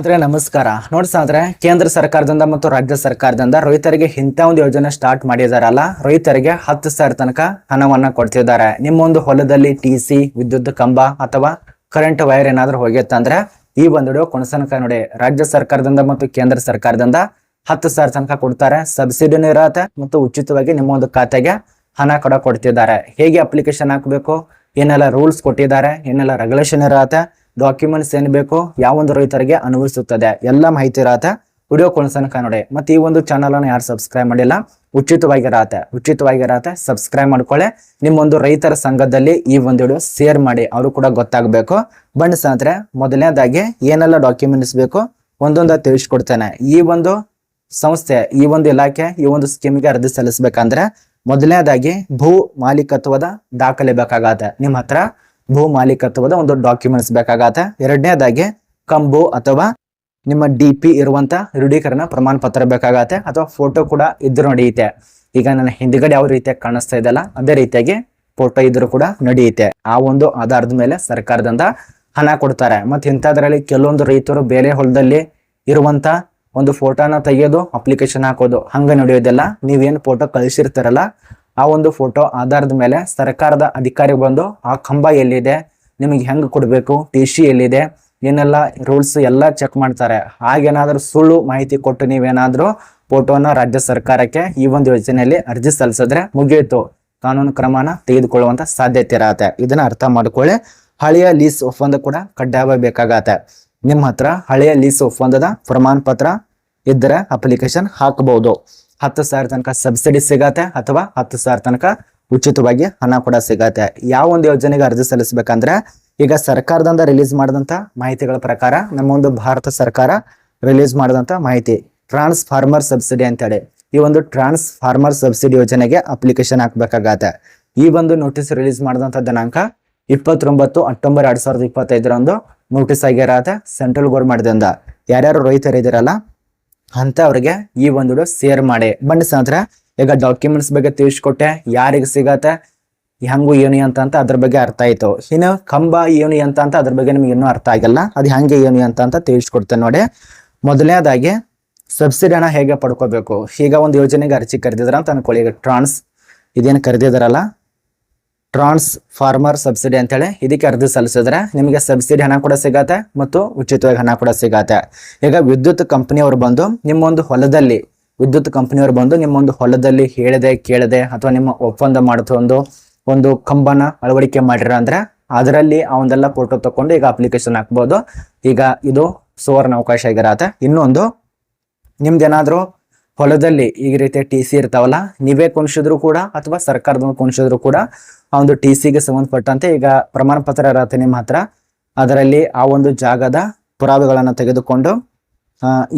ಆದ್ರೆ ನಮಸ್ಕಾರ. ನೋಡ್ಸಾದ್ರೆ ಕೇಂದ್ರ ಸರ್ಕಾರದಿಂದ ಮತ್ತು ರಾಜ್ಯ ಸರ್ಕಾರದಿಂದ ರೈತರಿಗೆ ಇಂಥ ಒಂದು ಯೋಜನೆ ಸ್ಟಾರ್ಟ್ ಮಾಡಿದಾರಲ್ಲ, ರೈತರಿಗೆ ಹತ್ತು ಸಾವಿರ ತನಕ ಹಣವನ್ನ ಕೊಡ್ತಿದ್ದಾರೆ. ನಿಮ್ಮೊಂದು ಹೊಲದಲ್ಲಿ ಟಿ ವಿದ್ಯುತ್ ಕಂಬ ಅಥವಾ ಕರೆಂಟ್ ವೈರ್ ಏನಾದ್ರೂ ಹೋಗಿತ್ತಂದ್ರೆ ಈ ಒಂದು ಕೊಣಸನಕ ನೋಡಿ. ರಾಜ್ಯ ಸರ್ಕಾರದಿಂದ ಮತ್ತು ಕೇಂದ್ರ ಸರ್ಕಾರದಿಂದ ಹತ್ತು ಸಾವಿರ ತನಕ ಕೊಡ್ತಾರೆ. ಸಬ್ಸಿಡಿನೂ ಇರತ್ತೆ ಮತ್ತು ಉಚಿತವಾಗಿ ನಿಮ್ಮ ಒಂದು ಖಾತೆಗೆ ಹಣ ಕೂಡ ಕೊಡ್ತಿದ್ದಾರೆ. ಹೇಗೆ ಅಪ್ಲಿಕೇಶನ್ ಹಾಕಬೇಕು? ಏನೆಲ್ಲ ರೂಲ್ಸ್ ಕೊಟ್ಟಿದ್ದಾರೆ? ಏನೆಲ್ಲ ರೆಗ್ಯುಲೇಷನ್ ಇರತ್ತೆ? ಡಾಕ್ಯುಮೆಂಟ್ಸ್ ಏನ್ ಬೇಕು ಯಾವೊಂದು ರೈತರಿಗೆ ಅನುಭವಿಸುತ್ತದೆ ಎಲ್ಲ ಮಾಹಿತಿ ಇರತ್ತೆ. ವಿಡಿಯೋ ಕೊಡ್ಸನಕ ನೋಡಿ. ಮತ್ತೆ ಈ ಒಂದು ಚಾನಲ್ ಅನ್ನು ಯಾರು ಸಬ್ಸ್ಕ್ರೈಬ್ ಮಾಡಿಲ್ಲ, ಉಚಿತವಾಗಿರತ್ತೆ. ಉಚಿತವಾಗಿರತ್ತೆ. ಸಬ್ಸ್ಕ್ರೈಬ್ ಮಾಡ್ಕೊಳ್ಳಿ. ನಿಮ್ಮೊಂದು ರೈತರ ಸಂಘದಲ್ಲಿ ಈ ಒಂದು ವಿಡಿಯೋ ಶೇರ್ ಮಾಡಿ. ಅವರು ಕೂಡ ಗೊತ್ತಾಗಬೇಕು. ಬಣ್ಣ ಸ್ನೇಹಿತರೆ, ಮೊದಲನೇದಾಗಿ ಏನೆಲ್ಲ ಡಾಕ್ಯುಮೆಂಟ್ಸ್ ಬೇಕು ಒಂದೊಂದ ತಿಳಿಸ್ಕೊಡ್ತೇನೆ. ಈ ಒಂದು ಸಂಸ್ಥೆ, ಈ ಒಂದು ಇಲಾಖೆ, ಈ ಒಂದು ಸ್ಕೀಮ್ಗೆ ಅರ್ಜಿ ಸಲ್ಲಿಸಬೇಕಂದ್ರೆ ಮೊದಲನೇದಾಗಿ ಭೂ ಮಾಲೀಕತ್ವದ ದಾಖಲೆ ಬೇಕಾಗತ್ತೆ. ನಿಮ್ಮ ಹತ್ರ ಭೂ ಮಾಲೀಕತ್ವದ ಒಂದು ಡಾಕ್ಯುಮೆಂಟ್ಸ್ ಬೇಕಾಗತ್ತೆ. ಎರಡನೇದಾಗಿ ಕಂಬು ಅಥವಾ ನಿಮ್ಮ ಡಿ ಪಿ ಇರುವಂತ ದೃಢೀಕರಣ ಪ್ರಮಾಣ ಪತ್ರ ಬೇಕಾಗತ್ತೆ ಅಥವಾ ಫೋಟೋ ಕೂಡ ಇದ್ರು ನಡೆಯುತ್ತೆ. ಈಗ ನನ್ನ ಹಿಂದ್ಗಡೆ ಯಾವ ರೀತಿಯಾಗಿ ಕಾಣಿಸ್ತಾ ಇದೆಯಲ್ಲ, ಅದೇ ರೀತಿಯಾಗಿ ಫೋಟೋ ಇದ್ರು ಕೂಡ ನಡೆಯುತ್ತೆ. ಆ ಒಂದು ಆಧಾರದ ಮೇಲೆ ಸರ್ಕಾರದಿಂದ ಹಣ ಕೊಡ್ತಾರೆ. ಮತ್ತೆ ಇಂಥದ್ರಲ್ಲಿ ಕೆಲವೊಂದು ರೈತರು ಬೇರೆ ಹೊಲದಲ್ಲಿ ಇರುವಂತ ಒಂದು ಫೋಟೋನ ತೆಗೆಯೋದು ಅಪ್ಲಿಕೇಶನ್ ಹಾಕೋದು, ಹಂಗ ನಡೆಯೋದಿಲ್ಲ. ನೀವೇನು ಫೋಟೋ ಕಳಿಸಿರ್ತಾರಲ್ಲ ಆ ಒಂದು ಫೋಟೋ ಆಧಾರದ ಮೇಲೆ ಸರ್ಕಾರದ ಅಧಿಕಾರಿ ಬಂದು ಆ ಕಂಬ ಎಲ್ಲಿದೆ, ನಿಮಗೆ ಹೆಂಗ್ ಕೊಡಬೇಕು ಟಿ ಸಿ ಎಲ್ಲಿದೆ, ಏನೆಲ್ಲ ರೂಲ್ಸ್ ಎಲ್ಲ ಚೆಕ್ ಮಾಡ್ತಾರೆ. ಹಾಗೇನಾದ್ರೂ ಸುಳ್ಳು ಮಾಹಿತಿ ಕೊಟ್ಟು ನೀವೇನಾದರೂ ಫೋಟೋನ ರಾಜ್ಯ ಸರ್ಕಾರಕ್ಕೆ ಈ ಒಂದು ಯೋಜನೆಯಲ್ಲಿ ಅರ್ಜಿ ಸಲ್ಲಿಸಿದ್ರೆ ಮುಗಿಯಿತು. ಕಾನೂನು ಕ್ರಮನ ತೆಗೆದುಕೊಳ್ಳುವಂತ ಸಾಧ್ಯತೆ ಇರತ್ತೆ. ಇದನ್ನ ಅರ್ಥ ಮಾಡ್ಕೊಳ್ಳಿ. ಹಳೆಯ ಲೀಸ್ ಒಪ್ಪಂದ ಕೂಡ ಕಡ್ಡಾಯವಾಗಿ ಬೇಕಾಗತ್ತೆ. ನಿಮ್ಮ ಹತ್ರ ಹಳೆಯ ಲೀಸ್ ಒಪ್ಪಂದದ ಪ್ರಮಾಣ ಪತ್ರ ಇದ್ದರೆ ಅಪ್ಲಿಕೇಶನ್ ಹಾಕಬಹುದು ಹತ್ತು ಸಾವಿರ ತನಕ ಸಬ್ಸಿಡಿ ಸಿಗತ್ತೆ ಅಥವಾ ಹತ್ತು ಸಾವಿರ ತನಕ ಉಚಿತವಾಗಿ ಹಣ ಕೂಡ ಸಿಗತ್ತೆ. ಯಾವ ಒಂದು ಯೋಜನೆಗೆ ಅರ್ಜಿ ಸಲ್ಲಿಸಬೇಕಂದ್ರೆ ಈಗ ಸರ್ಕಾರದಿಂದ ರಿಲೀಸ್ ಮಾಡಿದಂತ ಮಾಹಿತಿಗಳ ಪ್ರಕಾರ ನಮ್ಮ ಒಂದು ಭಾರತ ಸರ್ಕಾರ ರಿಲೀಸ್ ಮಾಡಿದಂತ ಮಾಹಿತಿ ಟ್ರಾನ್ಸ್ಫಾರ್ಮರ್ ಸಬ್ಸಿಡಿ ಅಂತೇಳಿ. ಈ ಒಂದು ಟ್ರಾನ್ಸ್ಫಾರ್ಮರ್ ಸಬ್ಸಿಡಿ ಯೋಜನೆಗೆ ಅಪ್ಲಿಕೇಶನ್ ಹಾಕ್ಬೇಕಾಗತ್ತೆ. ಈ ಒಂದು ನೋಟಿಸ್ ರಿಲೀಸ್ ಮಾಡಿದಂತ ದಿನಾಂಕ ಇಪ್ಪತ್ತೊಂಬತ್ತು ಅಕ್ಟೋಬರ್ ಎರಡ್ ಸಾವಿರದ ಇಪ್ಪತ್ತೈದರಂದು ನೋಟಿಸ್ ಆಗಿರತ್ತೆ ಸೆಂಟ್ರಲ್ ಗೌರ್ಮೆಂಟ್ದಿಂದ ಯಾರ್ಯಾರು ರೈತರು ಅಂತ ಅವ್ರಿಗೆ ಈ ಒಂದು ವಿಡಿಯೋ ಶೇರ್ ಮಾಡಿ. ಬನ್ನಿ ಸ್ನೇಹಿತರೆ, ಈಗ ಡಾಕ್ಯುಮೆಂಟ್ಸ್ ಬಗ್ಗೆ ತಿಳಿಸ್ಕೊಟ್ಟೆ, ಯಾರಿಗೆ ಸಿಗತ್ತೆ, ಹೆಂಗು ಏನು ಅಂತ ಅಂತ ಅದ್ರ ಬಗ್ಗೆ ಅರ್ಥ ಆಯ್ತು. ಇನ್ನು ಕಂಬ ಏನು ಅಂತ ಅಂತ ಅದ್ರ ಬಗ್ಗೆ ನಿಮ್ಗೆ ಇನ್ನೂ ಅರ್ಥ ಆಗಲ್ಲ. ಅದು ಹೆಂಗೆ ಏನು ಅಂತ ಅಂತ ತಿಳಿಸ್ಕೊಡ್ತೇನೆ ನೋಡಿ. ಮೊದಲನೇದಾಗಿ ಸಬ್ಸಿಡಿ ಹಣ ಹೇಗೆ ಪಡ್ಕೋಬೇಕು? ಈಗ ಒಂದು ಯೋಜನೆಗೆ ಅರ್ಜಿ ಕರೆದಿದ್ರ ಅಂತ ಅನ್ಕೊಳ್ಳಿ. ಈಗ ಟ್ರಾನ್ಸ್ ಇದೇನು ಕರೆದಿದಾರಲ್ಲ ಟ್ರಾನ್ಸ್ ಫಾರ್ಮರ್ ಸಬ್ಸಿಡಿ ಅಂತೇಳಿ ಇದಕ್ಕೆ ಅರ್ಜಿ ಸಲ್ಲಿಸಿದ್ರೆ ನಿಮಗೆ ಸಬ್ಸಿಡಿ ಹಣ ಕೂಡ ಸಿಗತ್ತೆ ಮತ್ತು ಉಚಿತವಾಗಿ ಹಣ ಕೂಡ ಸಿಗತ್ತೆ. ಈಗ ವಿದ್ಯುತ್ ಕಂಪನಿಯವರು ಬಂದು ನಿಮ್ಮೊಂದು ಹೊಲದಲ್ಲಿ, ವಿದ್ಯುತ್ ಕಂಪನಿಯವರು ಬಂದು ನಿಮ್ಮೊಂದು ಹೊಲದಲ್ಲಿ ಹೇಳದೆ, ಕೇಳದೆ ಅಥವಾ ನಿಮ್ಮ ಒಪ್ಪಂದ ಮಾಡಿಕೊಂಡು ಒಂದು ಕಂಬನ ಅಳವಡಿಕೆ ಮಾಡಿರ ಅಂದ್ರೆ ಅದರಲ್ಲಿ ಅವಂದೆಲ್ಲ ಫೋಟೋ ತಕೊಂಡು ಈಗ ಅಪ್ಲಿಕೇಶನ್ ಹಾಕ್ಬೋದು. ಈಗ ಇದು ಸುವರ್ಣ ಅವಕಾಶ ಆಗಿರತ್ತೆ. ಇನ್ನೊಂದು, ನಿಮ್ದೇನಾದ್ರೂ ಹೊಲದಲ್ಲಿ ಈ ರೀತಿಯ ಟಿ ಸಿ ಇರ್ತಾವಲ್ಲ, ನೀವೇ ಕೊಣಿಸಿದ್ರು ಕೂಡ ಅಥವಾ ಸರ್ಕಾರದವ್ರು ಕೊಣಿಸಿದ್ರು ಕೂಡ ಆ ಒಂದು ಟಿ ಸಿಗೆ ಸಂಬಂಧಪಟ್ಟಂತೆ ಈಗ ಪ್ರಮಾಣ ಪತ್ರ ಹತ್ರ. ಅದರಲ್ಲಿ ಆ ಒಂದು ಜಾಗದ ಪುರಾವೆಗಳನ್ನು ತೆಗೆದುಕೊಂಡು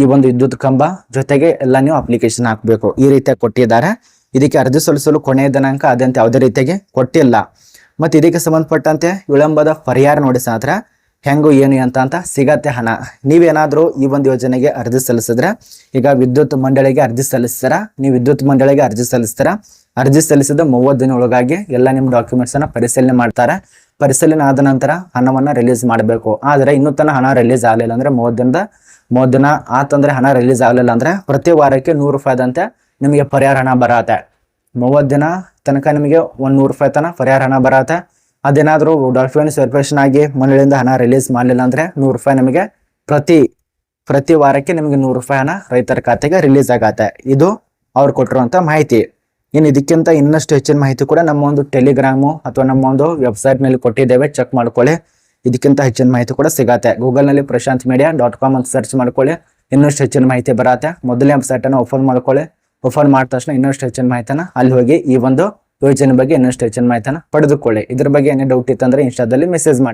ಈ ಒಂದು ವಿದ್ಯುತ್ ಕಂಬ ಜೊತೆಗೆ ಎಲ್ಲ ನೀವು ಅಪ್ಲಿಕೇಶನ್ ಹಾಕಬೇಕು. ಈ ರೀತಿಯ ಕೊಟ್ಟಿದ್ದಾರೆ. ಇದಕ್ಕೆ ಅರ್ಜಿ ಸಲ್ಲಿಸಲು ಕೊನೆಯ ದಿನಾಂಕ ಅದಂತೆ ಯಾವುದೇ ರೀತಿಯಾಗಿ ಕೊಟ್ಟಿಲ್ಲ. ಮತ್ತೆ ಇದಕ್ಕೆ ಸಂಬಂಧಪಟ್ಟಂತೆ ವಿಳಂಬದ ಪರಿಹಾರ ನೋಡಿ ಹೆಂಗು ಏನು ಅಂತ ಅಂತ ಸಿಗತ್ತೆ ಹಣ. ನೀವೇನಾದ್ರೂ ಈ ಒಂದು ಯೋಜನೆಗೆ ಅರ್ಜಿ ಸಲ್ಲಿಸಿದ್ರೆ, ಈಗ ವಿದ್ಯುತ್ ಮಂಡಳಿಗೆ ಅರ್ಜಿ ಸಲ್ಲಿಸ್ತಾರ? ನೀವು ವಿದ್ಯುತ್ ಮಂಡಳಿಗೆ ಅರ್ಜಿ ಸಲ್ಲಿಸ್ತಾರ? ಅರ್ಜಿ ಸಲ್ಲಿಸಿದ ಮೂವತ್ತು ದಿನ ಒಳಗಾಗಿ ಎಲ್ಲ ನಿಮ್ಮ ಡಾಕ್ಯುಮೆಂಟ್ಸ್ ಅನ್ನ ಪರಿಶೀಲನೆ ಮಾಡ್ತಾರೆ. ಪರಿಶೀಲನೆ ಆದ ನಂತರ ಹಣವನ್ನು ರಿಲೀಸ್ ಮಾಡಬೇಕು. ಆದರೆ ಇನ್ನೂ ತನಕ ಹಣ ರಿಲೀಸ್ ಆಗಲಿಲ್ಲ ಅಂದ್ರೆ ಮೂವತ್ತು ದಿನದ, ಮೂವತ್ತು ದಿನ ಆತಂದ್ರೆ ಹಣ ರಿಲೀಸ್ ಆಗಲಿಲ್ಲ ಅಂದ್ರೆ ಪ್ರತಿ ವಾರಕ್ಕೆ ನೂರು ರೂಪಾಯಿದಂತೆ ನಿಮಗೆ ಪರಿಹಾರ ಹಣ ಬರತ್ತೆ. ಮೂವತ್ತು ದಿನ ತನಕ ನಿಮಗೆ ಒಂದ್ ನೂರು ರೂಪಾಯಿ ತನಕ ಪರಿಹಾರ ಹಣ ಬರತ್ತೆ. ಅದೇನಾದ್ರೂ ಡಾಕ್ಯುಮೆಂಟ್ಸ್ ವೆರಿಫಿಕೇಶನ್ ಆಗಿ ಮನೆಯಿಂದ ಹಣ ರಿಲೀಸ್ ಮಾಡಲಿಲ್ಲ ಅಂದ್ರೆ ನೂರು ರೂಪಾಯಿ ನಿಮಗೆ ಪ್ರತಿ ಪ್ರತಿ ವಾರಕ್ಕೆ ನಿಮಗೆ ನೂರು ರೂಪಾಯಿ ಹಣ ರೈತರ ಖಾತೆಗೆ ರಿಲೀಸ್ ಆಗತ್ತೆ. ಇದು ಅವ್ರು ಕೊಟ್ಟಿರುವಂತ ಮಾಹಿತಿ. ಇನ್ನು ಇದಕ್ಕಿಂತ ಇನ್ನಷ್ಟು ಹೆಚ್ಚಿನ ಮಾಹಿತಿ ಕೂಡ ನಮ್ಮ ಒಂದು ಟೆಲಿಗ್ರಾಮು ಅಥವಾ ನಮ್ಮ ಒಂದು ವೆಬ್ಸೈಟ್ ಮೇಲೆ ಕೊಟ್ಟಿದ್ದೇವೆ. ಚೆಕ್ ಮಾಡ್ಕೊಳ್ಳಿ. ಇದಕ್ಕಿಂತ ಹೆಚ್ಚಿನ ಮಾಹಿತಿ ಕೂಡ ಸಿಗತ್ತೆ. ಗೂಗಲ್ನಲ್ಲಿ ನಲ್ಲಿ ಪ್ರಶಾಂತ್ ಮೀಡಿಯಾ ಡಾಟ್ ಕಾಮ್ ಅಂತ ಸರ್ಚ್ ಮಾಡ್ಕೊಳ್ಳಿ. ಇನ್ನಷ್ಟು ಹೆಚ್ಚಿನ ಮಾಹಿತಿ ಬರತ್ತೆ. ಮೊದಲನೇ ವೆಬ್ಸೈಟ್ ಅನ್ನು ಓಪನ್ ಮಾಡ್ಕೊಳ್ಳಿ. ಓಪನ್ ಮಾಡಿದ ತಕ್ಷಣ ಇನ್ನಷ್ಟು ಹೆಚ್ಚಿನ ಮಾಹಿತಿನ ಅಲ್ಲಿ ಹೋಗಿ ಈ ಒಂದು ಯೋಜನೆ ಬಗ್ಗೆ ಇನ್ನಷ್ಟು ಹೆಚ್ಚಿನ ಮಾಹಿತಿನ ಪಡೆದುಕೊಳ್ಳಿ. ಇದ್ರ ಬಗ್ಗೆ ಏನೇ ಡೌಟ್ ಇತ್ತಂದ್ರೆ ಇನ್ಸ್ಟಾದಲ್ಲಿ ಮೆಸೇಜ್ ಮಾಡಿ.